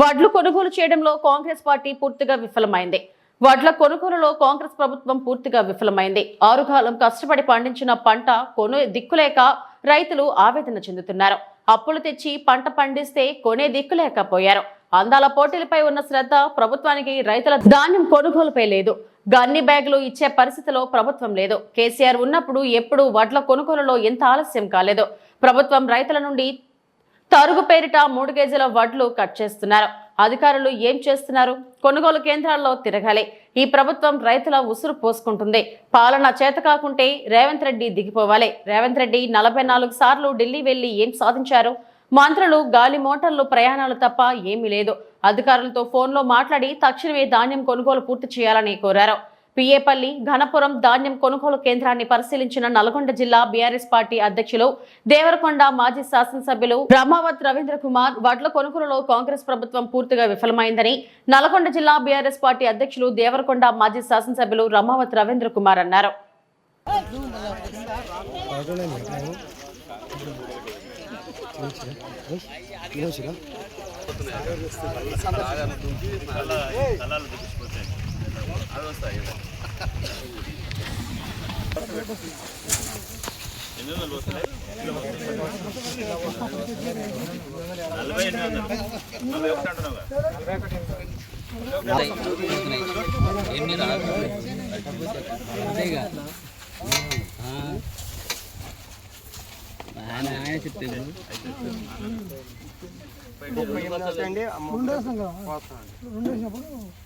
వడ్లు కొనుగోలు చేయడంలో కాంగ్రెస్ పార్టీ పూర్తిగా విఫలమైంది. వడ్ల కొనుగోలులో కాంగ్రెస్ ప్రభుత్వం పూర్తిగా విఫలమైంది. ఆరుగాలం కష్టపడి పండించిన పంట కొను దిక్కులేక రైతులు ఆవేదన చెందుతున్నారు. అప్పులు తెచ్చి పంట పండిస్తే కొనే దిక్కులేకపోయారు. అందాల పోటీలపై ఉన్న శ్రద్ధ ప్రభుత్వానికి రైతుల ధాన్యం కొనుగోలుపై లేదు. గన్ని బ్యాగులు ఇచ్చే పరిస్థితిలో ప్రభుత్వం లేదు. కేసీఆర్ ఉన్నప్పుడు ఎప్పుడు వడ్ల కొనుగోలులో ఎంత ఆలస్యం కాలేదు. ప్రభుత్వం రైతుల నుండి తరుగు పేరిట మూడు కేజీల వడ్లు కట్ చేస్తున్నారు. అధికారులు ఏం చేస్తున్నారు? కొనుగోలు కేంద్రాల్లో తిరగాలి. ఈ ప్రభుత్వం రైతుల ఉసురు పోసుకుంటుంది. పాలన చేత కాకుంటే రేవంత్ రెడ్డి దిగిపోవాలి. రేవంత్ రెడ్డి నలభై నాలుగు సార్లు ఢిల్లీ వెళ్ళి ఏం సాధించారు? మంత్రులు గాలి మోటార్లు ప్రయాణాలు తప్ప ఏమీ లేదు. అధికారులతో ఫోన్లో మాట్లాడి తక్షణమే ధాన్యం కొనుగోలు పూర్తి చేయాలని కోరారు. పిఏపల్లి ఘనపురం ధాన్యం కొనుగోలు కేంద్రాన్ని పరిశీలించిన నల్గొండ జిల్లా బీఆర్ఎస్ పార్టీ అధ్యక్షులు దేవరకొండ మాజీ శాసనసభ్యులు బ్రహ్మావత్ రవీంద్ర కుమార్ వడ్ల కొనుగోలులో కాంగ్రెస్ ప్రభుత్వం పూర్తిగా విఫలమైందని నల్గొండ జిల్లా బీఆర్ఎస్ పార్టీ అధ్యక్షులు దేవరకొండ మాజీ శాసనసభ్యులు రమావత్ రవీంద్ర కుమార్ అన్నారు. ఎన్ని రాదు అంతేగా ఆయన ఆయన చెప్తాడు జాయింట్ దొరుకుతా సార్ రెండు తక్కువ పెట్టినా ఇలా ఇలా తక్కువ పెట్టినా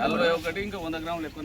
నలభై ఒకటి ఇంకా వంద గ్రాములు ఎక్కువ